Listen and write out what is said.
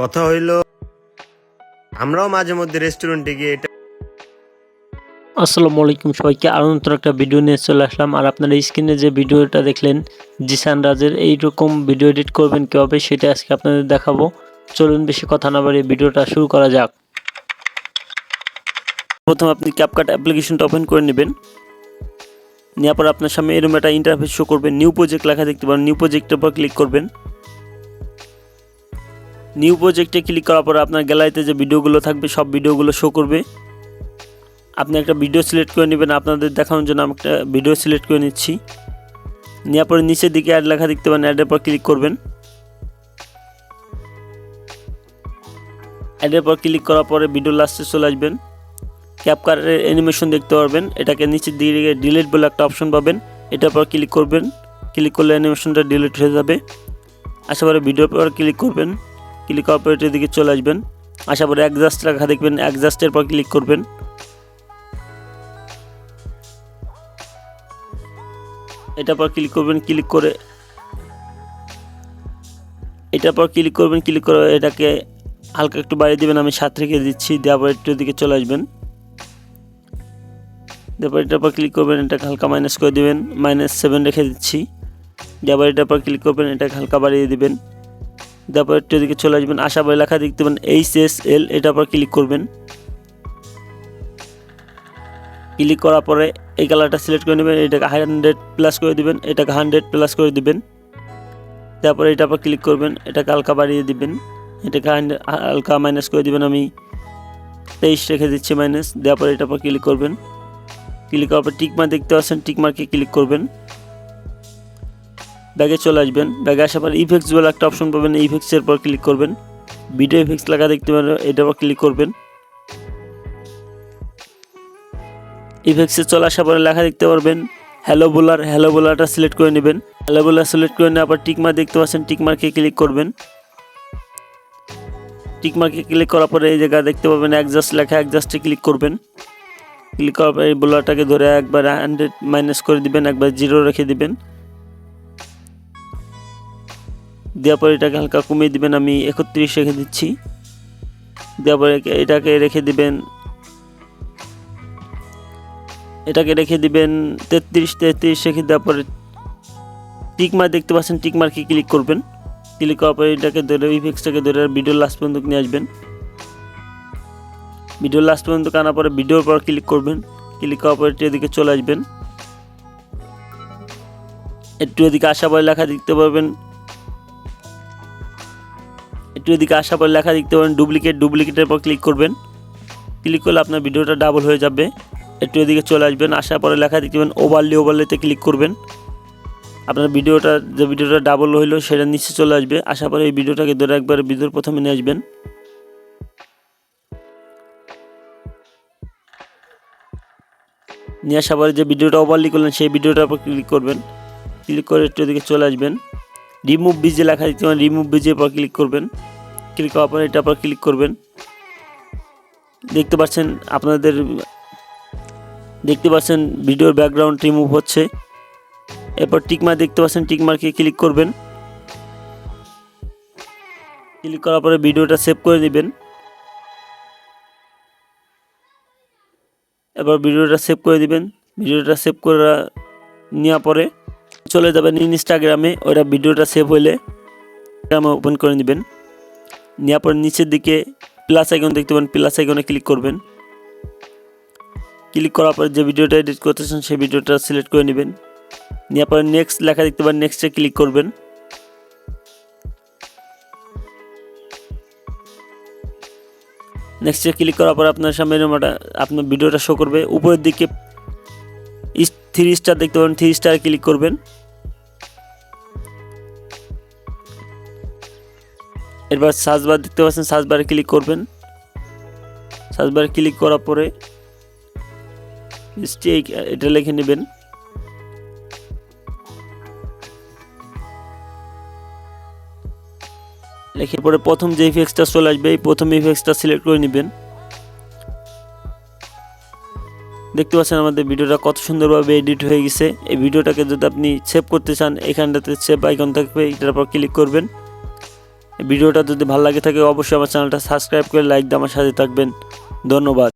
কথা হইল, আমরাও মাঝে মধ্যে রেস্টুরেন্টে গিয়ে এটা আসসালামু আলাইকুম সবাইকে। আরও নতুন একটা ভিডিও নিয়ে চলে আসলাম। আর আপনারা স্ক্রিনে যে ভিডিওটা দেখলেন, জিসান রাজের এইরকম ভিডিও এডিট করবেন কীভাবে, সেটা আজকে আপনাদের দেখাবো। চলুন বেশি কথা না বাড়িয়ে ভিডিওটা শুরু করা যাক। প্রথম আপনি ক্যাপকাট অ্যাপ্লিকেশনটা ওপেন করে নেবেন। নেওয়ার পর আপনার সামনে এরকম একটা ইন্টারফেস শো করবেন নিউ প্রজেক্ট লেখা দেখতে পারেন। নিউ প্রজেক্টের উপর ক্লিক করবেন। নিউ প্রজেক্টে ক্লিক করার পর আপনার গ্যালারিতে যে ভিডিওগুলো থাকবে, সব ভিডিওগুলো শো করবে। আপনি একটা ভিডিও সিলেক্ট করে নেবেন, আপনাদের দেখানোর জন্য আমি একটা ভিডিও সিলেক্ট করে নিচ্ছি। নেওয়ার পরে নিচের দিকে অ্যাড লেখা দেখতে পারেন অ্যাডের পর ক্লিক করবেন। অ্যাডের পর ক্লিক করার পরে ভিডিও লাস্টে চলে আসবেন। ক্যাপকারের অ্যানিমেশন দেখতে পারবেন, এটাকে নিচের দিকে ডিলিট বলে একটা অপশন পাবেন। এটার পর ক্লিক করবেন ক্লিক করলে অ্যানিমেশনটা ডিলিট হয়ে যাবে। আশা পরে ভিডিওর পর ক্লিক করবেন। ক্লিক করার পর এটার দিকে চলে আসবেন। আশা পরে অ্যাডজাস্ট লেখা দেখবেন অ্যাডজাস্টের পর ক্লিক করবেন। এটার পর ক্লিক করবেন ক্লিক করে এটার পর ক্লিক করবেন ক্লিক করে এটাকে হালকা একটু বাড়িয়ে দেবেন, আমি সাত রেখে দিচ্ছি, দেওয়ার দিকে চলে আসবেন। তারপর পর ক্লিক করবেন, এটাকে হালকা মাইনাস করে দেবেন মাইনাস সেভেন রেখে দিচ্ছি। দেওয়ার এটার পর ক্লিক করবেন, এটাকে হালকা বাড়িয়ে দিবেন। তারপর একটু দিকে চলে আসবেন, আশা বলে লেখা দেখতে পাবেন এইচ এস এল এটার পর ক্লিক করবেন। ক্লিক করার পরে এই কালারটা সিলেক্ট করে নেবেন, এটাকে হান্ড্রেড প্লাস করে দিবেন, এটাকে হান্ড্রেড প্লাস করে দিবেন। তারপরে এটার পর ক্লিক করবেন, এটাকে হালকা বাড়িয়ে দিবেন, এটাকে হালকা মাইনাস করে দিবেন, আমি তেইশ রেখে দিচ্ছি মাইনাস দেওয়ার পরে এটার পর ক্লিক করবেন। ক্লিক করার পর টিকমার্ক দেখতে পাচ্ছেন টিকমার্কে ক্লিক করবেন। ব্যাগে চলে আসবেন। ব্যাগে আসার পর ইফেক্টস বলে একটা অপশন পাবেন ইফেক্টসের পর ক্লিক করবেন। ভিডিও ইফেক্টস লেখা দেখতে পাবেন এটার পর ক্লিক করবেন। ইফেক্টসে চলে আসার পরে লেখা দেখতে পারবেন হ্যালো বোলার হ্যালো বোলারটা সিলেক্ট করে নেবেন। হ্যালো বোলার সিলেক্ট করে নেওয়ার পর টিকমার্ক দেখতে পাচ্ছেন টিকমার্কে ক্লিক করবেন। টিকমার্কে ক্লিক করার পরে এই জায়গায় দেখতে পাবেন অ্যাডজাস্ট লেখা অ্যাডজাস্টে ক্লিক করবেন। ক্লিক করার পরে এই বোলারটাকে ধরে একবার হান্ড্রেড মাইনাস করে দিবেন, একবার জিরো রেখে দিবেন। দেওয়ার পরে এটাকে হালকা কমিয়ে দিবেন, আমি একত্রিশ রেখে দিচ্ছি। দেওয়ার পরে এটাকে রেখে দিবেন এটাকে রেখে দিবেন তেত্রিশ তেত্রিশ রেখে দেওয়ার পরে টিকমার দেখতে পাচ্ছেন টিকমার্কে ক্লিক করবেন। ক্লিক করার পরে এটাকে ধরে ইফেক্সটাকে ধরে ভিডিও লাস্ট পর্যন্ত নিয়ে আসবেন। ভিডিও লাস্ট পর্যন্ত আনার পরে ভিডিওর পর ক্লিক করবেন। ক্লিক করার পরে এদিকে চলে আসবেন। একটু এদিকে আসা পরে লেখা দেখতে পারবেন একটু এদিকে আসা পরে লেখা দেখতে পাবেন ডুপ্লিকেট ডুপ্লিকেটের পর ক্লিক করবেন। ক্লিক করলে আপনার ভিডিওটা ডাবল হয়ে যাবে। একটু এদিকে চলে আসবেন, আসার পরে লেখা দেখতে পাবেন ওভারলি ওভারলিতে ক্লিক করবেন। আপনার ভিডিওটা, যে ভিডিওটা ডাবল হইল, সেটা নিচে চলে আসবে। আসার পরে এই ভিডিওটাকে ধরে একবার ভিডিওর প্রথমে নিয়ে আসবেন। নিয়ে আসার পরে যে ভিডিওটা ওভারলি করলেন, সেই ভিডিওটার উপর ক্লিক করবেন। ক্লিক করে একটু এদিকে চলে আসবেন। রিমুভ বিজে লেখা দেখতে পাবেন রিমুভ বিজের পর ক্লিক করবেন। ক্লিক করার পরে এটার পর ক্লিক করবেন। দেখতে পাচ্ছেন আপনাদের, দেখতে পাচ্ছেন ভিডিওর ব্যাকগ্রাউন্ড রিমুভ হচ্ছে। এরপর টিকমার দেখতে পাচ্ছেন টিকমার্কে ক্লিক করবেন। ক্লিক করার পরে ভিডিওটা সেভ করে দিবেন। এবার ভিডিওটা সেভ করে দিবেন। ভিডিওটা সেভ করে নেওয়ার পরে চলে যাবেন ইনস্টাগ্রামে ওইটা ভিডিওটা সেভ হইলে গ্রামে ওপেন করে নেবেন। নেওয়ার পর নিচের দিকে প্লাস আইকন দেখতে পাবেন। প্লাস আইকনে ক্লিক করবেন। ক্লিক করার পর যে ভিডিওটা এডিট করতেছেন, সেই ভিডিওটা সিলেক্ট করে নেবেন। নেওয়ার পরে নেক্সট লেখা দেখতে পাবেন নেক্সটে ক্লিক করবেন। নেক্সটে ক্লিক করার পর আপনার সামনে এরকম আপনার ভিডিওটা শো করবে। উপরের দিকে থ্রি স্টার দেখতে পাবেন থ্রি স্টার ক্লিক করবেন। এরপর সার্চ বার দেখতে পাচ্ছেন সার্চ ক্লিক করবেন। সার্চ ক্লিক করার পরে স্টেক এটা লিখে নেবেন। লেখার পরে প্রথম যে ইফেক্সটা চলে আসবে, এই প্রথম ইফেক্সটা সিলেক্ট করে নেবেন। দেখতে পাচ্ছেন আমাদের ভিডিওটা কত সুন্দরভাবে এডিট হয়ে গেছে। এই ভিডিওটাকে যদি আপনি সেভ করতে চান, এখানটাতে সেভ আইকন থাকবে, এটার পর ক্লিক করবেন। ভিডিওটা যদি ভালো লাগে থাকে অবশ্যই আমার চ্যানেলটা সাবস্ক্রাইব করে লাইক দিয়ে আমার সাথে থাকবেন। ধন্যবাদ।